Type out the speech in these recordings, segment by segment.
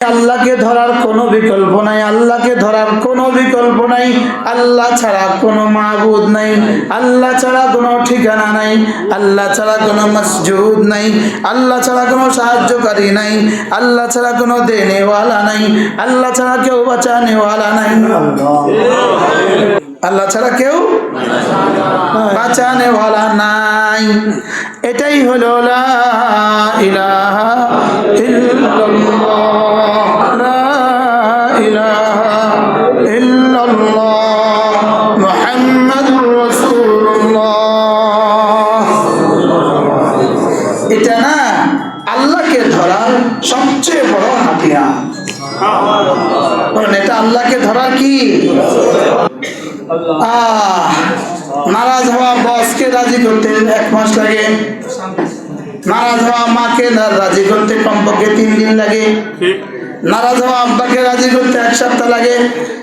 আল্লাহকে ধরার কোনো বিকল্প নাই, আল্লাহকে ধরার কোনো বিকল্প নাই, আল্লাহ ছাড়া কোনো মাহবুদ নাই, আল্লাহ ছাড়া কোনো ঠিকানা নাই, আল্লাহ ছাড়া কোনো মসজুদ নাই, আল্লাহ ছাড়া কোনো সাহায্যকারী নাই, আল্লাহ ছাড়া কোনো দেনেওয়ালা নাই, আল্লাহ ছাড়া কেউ বাঁচানেওয়ালা নাই। আল্লাহ ছাড়া কেউ বাঁচানেওয়ালা নাই। এটাই হলো লা ইলাহা এটা না ধরার সবচেয়ে বড় হাতিয়ার। এটা আল্লাহকে ধরার কি? নারাজ হওয়া বসকে রাজি করতে এক মাস লাগে নারাজ হওয়া মাকে না- রাজি করতে কমপক্ষে তিন দিন লাগে নারাজ হওয়া আব্বাকে রাজি করতে এক সপ্তাহ লাগে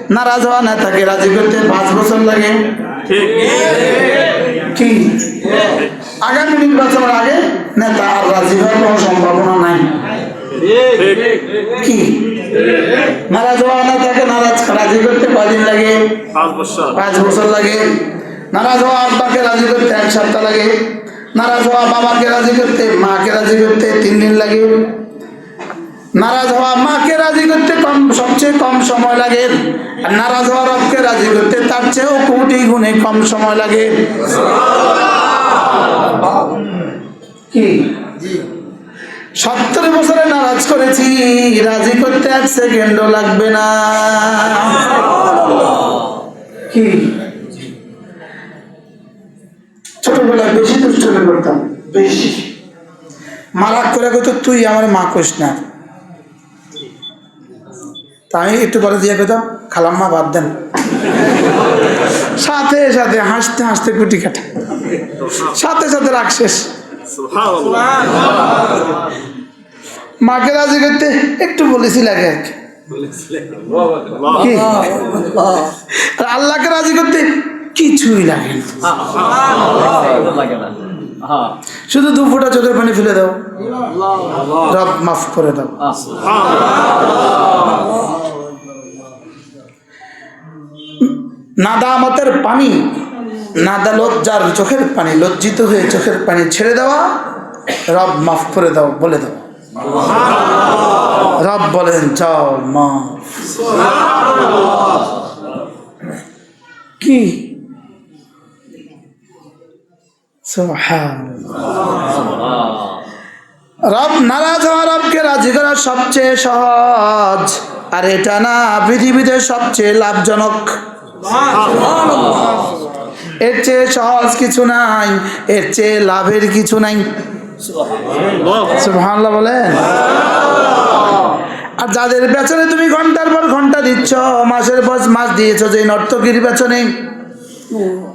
নারাজ হওয়া নেতাকে রাজি করতে পাঁচ বছর লাগে কি আগামী নির্বাচনের আগে নেতা আর রাজি হওয়ার কোনো সম্ভাবনা নাই কি নারাজ হওয়া নেতাকে নারাজ রাজি করতে কদিন লাগে। পাঁচ বছর। লাগে। নারাজ হওয়া আব্বাকে রাজি করতে এক সপ্তাহ লাগে। নারাজ হওয়া বাবাকে রাজি করতে মাকে রাজি করতে তিন দিন লাগে। নারাজ হওয়া মাকে রাজি করতে কম সবচেয়ে কম সময় লাগে। আর নারাজ হওয়া রবকে রাজি করতে তার চেয়েও কোটি গুণে কম সময় লাগে। কি? সত্তর বছরে নারাজ করেছি রাজি করতে এক সেকেন্ডও লাগবে না। কি? ছোটবেলায় বেশি দুষ্টমি করতাম। বেশি। মারাক করে কইতো তুই আমার মা কইস না। তা আমি একটু পরে দিয়ে কইতাম খালাম্মা বাদ দেন। সাথে সাথে হাসতে হাসতে কুটি কাটা। সাথে সাথে রাগ শেষ। মাকে রাজি করতে একটু বলেছি লাগে আর কি। কি আর আল্লাহকে রাজি করতে কিছুই লাগে না। শুধু দু ফোঁটা চোখের পানি ফেলে দাও। রব মাফ করে দাও। নাদামতের পানি নাদা লজ্জার চোখের পানি লজ্জিত হয়ে চোখের পানি ছেড়ে দেওয়া রব মাফ করে দাও বলে দাও। রব বলেন চাও মা। কি। রব নারাজ হওয়া রবকে রাজি করা সবচেয়ে সহজ আর এটা না পৃথিবীতে সবচেয়ে লাভজনক। এর চেয়ে সহজ কিছু নাই, এর চেয়ে লাভের কিছু নাই। বলেন। আর যাদের পেছনে তুমি ঘণ্টার পর ঘণ্টা দিচ্ছ, মাসের পর মাস দিয়েছ, যে নর্তকীর পেছনে,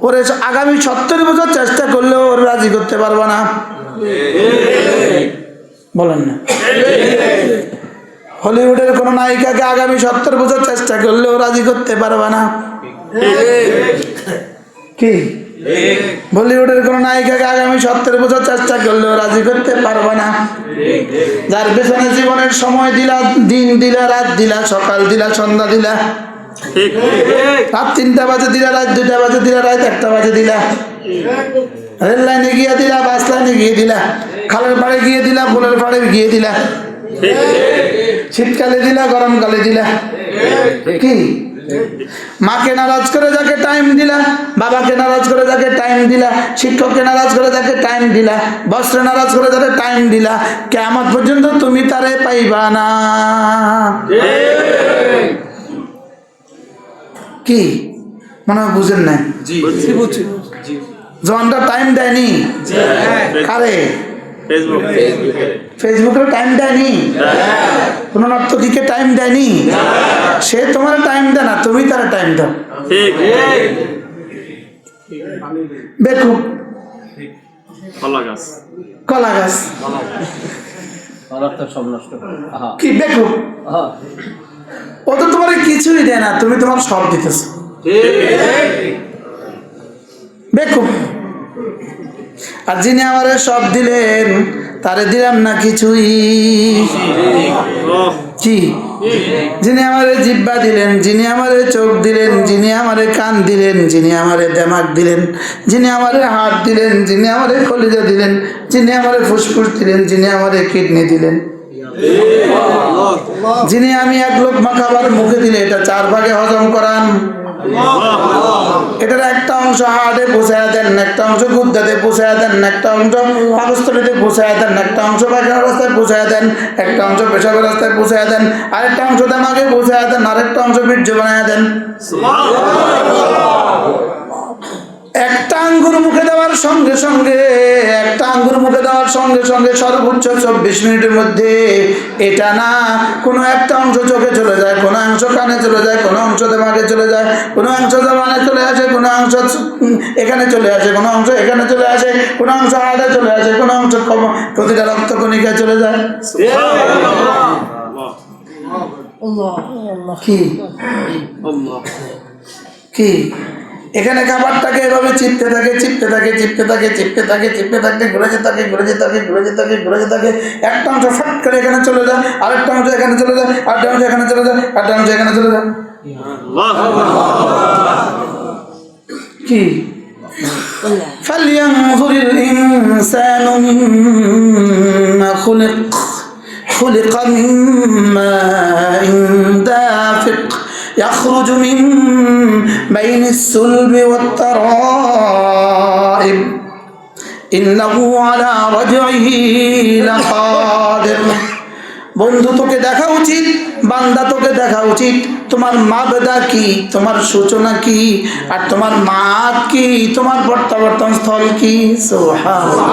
ওরে আগামী সত্তর বছর চেষ্টা করলেও ওর রাজি করতে পারবা না। বলেন না। হলিউডের কোন নায়িকাকে আগামী সত্তর বছর চেষ্টা করলেও রাজি করতে পারবা না। কি? বলিউডের কোন নায়িকাকে আগামী সত্তর বছর চেষ্টা করলেও রাজি করতে পারবা না। যার পেছনে জীবনের সময় দিলা, দিন দিলা, রাত দিলা, সকাল দিলা, সন্ধ্যা দিলা। রাত তিনটা বাজে দিলা, রাত দুইটা বাজে দিলা, রাত একটা বাজে দিলা। রেল লাইনে গিয়ে দিলা, বাস লাইনে গিয়ে দিলা, খালের পাড়ে গিয়ে দিলা পোলের পাড়ে গিয়ে দিলা। শীতকালে দিলা, গরমকালে দিলা। কি? মাকে নারাজ করে যাকে টাইম দিলা বাবাকে নারাজ করে যাকে টাইম দিলা শিক্ষককে নারাজ করে যাকে টাইম দিলা বস্ত্রে নারাজ করে যাকে টাইম দিলা কেমন পর্যন্ত তুমি তারে পাইবা না। কি? মনে হয় বুঝেন নাই? জনটা টাইম দেয়নি। কারে? ফেসবুক ফেসবুকের টাইম দেয়নি? কোনো নর্তকীকে টাইম দেয়নি? সে তোমার টাইম দেয় না তুমি তার টাইম দাও। ঠিক। বেকুব কলা গাছ। কলা গাছ। সব নষ্ট কি বেকুব ও তো তোমার কিছুই দেয় না তুমি তোমার সব দিতেছ। বেকুব আর যিনি আমারে সব দিলেন, তারে দিলাম না কিছুই। কি? যিনি আমারে জিব্বা দিলেন, যিনি আমারে চোখ দিলেন, যিনি আমারে কান দিলেন, যিনি আমারে দেমাক দিলেন, যিনি আমারে হাত দিলেন, যিনি আমারে কলিজা দিলেন, যিনি আমারে ফুসফুস দিলেন, যিনি আমারে কিডনি দিলেন। যিনি আমি এক লোক খাবার মুখে দিলে, এটা চার ভাগে হজম করান। এটার একটা অংশ হাড়ে পোষায় দেন, একটা অংশ গুদ্দাতে পোষায় দেন, একটা অংশ পাকস্থলিতে পোষায় দেন, একটা অংশ পায়খানা রাস্তায় পোষায় দেন, একটা অংশ পেশাবের রাস্তায় পোষায় দেন, আরেকটা অংশ দামাকে পোষায় দেন, আরেকটা অংশ বীর্য বানায় দেন। একটা আঙ্গুর মুখে দেওয়ার সঙ্গে সঙ্গে একটা আঙ্গুর মুখে দেওয়ার সঙ্গে সঙ্গে সর্বোচ্চ চব্বিশ মিনিটের মধ্যে এটা না কোনো একটা অংশ চোখে চলে যায় কোনো অংশ কানে চলে যায় কোনো অংশ দেমাগে চলে যায় কোনো অংশ জমানে চলে আসে কোনো অংশ এখানে চলে আসে কোনো অংশ এখানে চলে আসে কোনো অংশ হাড়ে চলে আসে কোনো অংশ প্রতিটা রক্ত কণিকায় চলে যায়। কি? কি? এখানে খাবারটাকে এভাবে চিপতে থাকে চিপতে থাকে চিপতে থাকে চিপতে থাকে চিপতে থাকে ঘুরে যেতে থাকে ঘুরে যেতে থাকে ঘুরে যেতে থাকে ঘুরে যেতে থাকে একটা অংশ ফট করে এখানে চলে যায় আরেকটা অংশ এখানে চলে যায় আরেকটা অংশ এখানে চলে যায় আরেকটা অংশ এখানে চলে যায় কি فلينظر الإنسان مما خلق خلق من ماء دافق يخرج من بين السلب والترائب إنه على رجعه لقادر বন্ধু তোকে দেখা উচিত বান্দা তোকে দেখা উচিত তোমার মাবদা কি তোমার সূচনা কি আর তোমার মাত কি তোমার প্রত্যাবর্তন স্থল কি সুবহানাল্লাহ।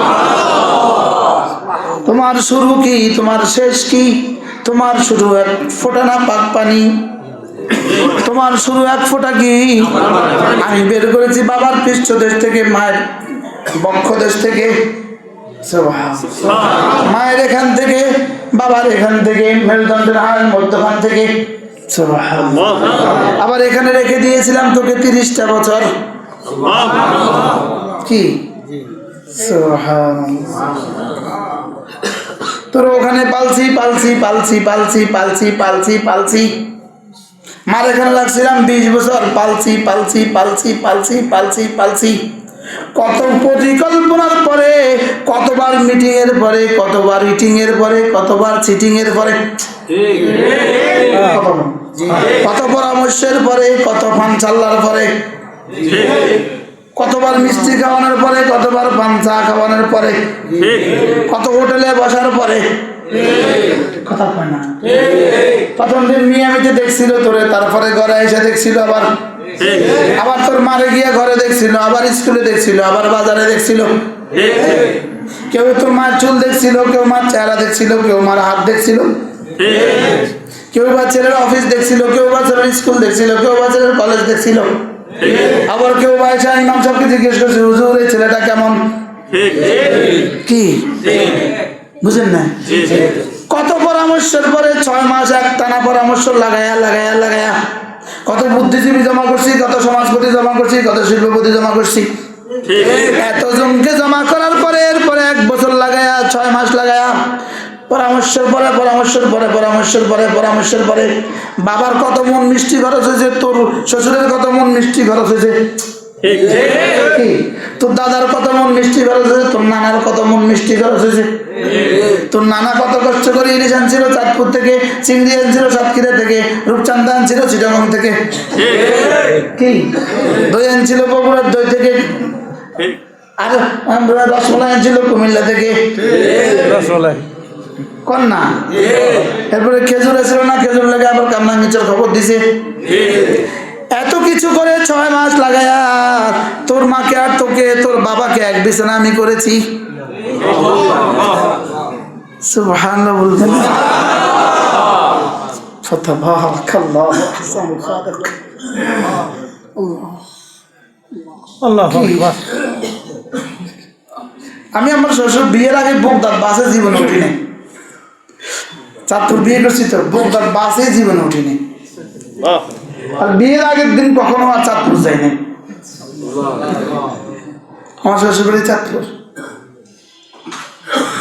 তোমার শুরু কি তোমার শেষ কি তোমার শুরু এক ফোঁটা না পাক পানি তোমার শুরু এক ফোঁটা কি? আমি বের করেছি বাবার পৃষ্ঠদেশ থেকে মায়ের বক্ষ দেশ থেকে মায়ের এখান থেকে বাবার এখান থেকে মেরুদণ্ডের হাড় মধ্যখান থেকে। আবার এখানে রেখে দিয়েছিলাম তোকে তিরিশটা বছর। কি? তোর ওখানে পালছি পালছি পালছি পালছি পালছি পালছি পালছি। মার এখানে রাখছিলাম বিশ বছর। পালছি পালছি পালছি পালছি পালছি পালছি। কত পরিকল্পনার পরে, কতবার মিটিং এর পরে, কতবার ইটিং এর পরে, কতবার চিটিং এর পরে। কত পরামর্শের পরে, কত পান চাল্লার পরে। কতবার মিষ্টি খাওয়ানোর পরে, কতবার পান চা খাওয়ানোর পরে। কত হোটেলে বসার পরে। কথা কয় না। প্রথম দিন মিয়ামিতে দেখছিল তোরে তারপরে ঘরে এসে দেখছিল আবার। আবার তোর মারে গিয়ে ঘরে দেখছিল আবার স্কুলে দেখছিল আবার বাজারে দেখছিল। কেউ তোর মার চুল দেখছিল কেউ মার চেহারা দেখছিল কেউ মার হাত দেখছিল। কেউ বা ছেলের অফিস দেখছিল কেউ বা ছেলের স্কুল দেখছিল কেউ বা ছেলের কলেজ দেখছিল। আবার কেউ বা এসে ইমাম সাহেবকে জিজ্ঞেস করছে হুজুর এই ছেলেটা কেমন? কি? বুঝেন না? কত পরামর্শের পরে ছয় মাস এক টানা পরামর্শ লাগায়া লাগায়া লাগায়া। কত বুদ্ধিজীবী জমা করছি কত সমাজপতি জমা করছি কত শিল্পপতি জমা করছি। এতজনকে জমা করার পরে এরপরে এক বছর লাগায়া ছয় মাস লাগায়া। পরামর্শের পরে পরামর্শের পরে পরামর্শের পরে পরামর্শের পরে। বাবার কত মন মিষ্টি খরচ হয়েছে তোর শ্বশুরের কত মন মিষ্টি খরচ হয়েছে? তোর দাদার কত মন মিষ্টি খরচ হয়েছে তোর নানার কত মন মিষ্টি খরচ হয়েছে? তোর নানা কত কষ্ট করে ইলিশ আনছিল চাঁদপুর থেকে চিংড়ি আনছিল সাতক্ষীরা থেকে রূপচান্দা আনছিল চিটাগং থেকে। কি? দই আনছিল বগুড়ার দই থেকে। আর আমরা রসমালাই আনছিল কুমিল্লা থেকে। কন না এরপরে খেজুর এসেছিল না খেজুর লাগে আবার কামনা নিচের খবর দিছে। এত কিছু করে ছয় মাস লাগায়া তোর মাকে আর তোকে তোর বাবাকে এক বিছানা আমি করেছি। সুবহানাল্লাহ বলবেন فتبارك الله احسن الخالق আল্লাহ আকবার আমি আমার শ্বশুর বিয়ের আগে বোগদার বাসে জীবন উঠিনি চাঁদপুর বিয়ে করছি তো বোগদার বাসে জীবন উঠিনি আর বিয়ের আগের দিন কখনো আর চাঁদপুর যাইনি আমার শ্বশুর বাড়ি চাঁদপুর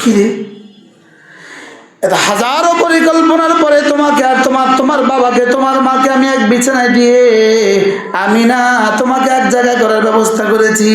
কি রে হাজারো পরিকল্পনার পরে তোমাকে আর তোমার তোমার বাবাকে, তোমার মাকে আমি এক বিছানায় দিয়ে আমি না তোমাকে এক জায়গায় করার ব্যবস্থা করেছি।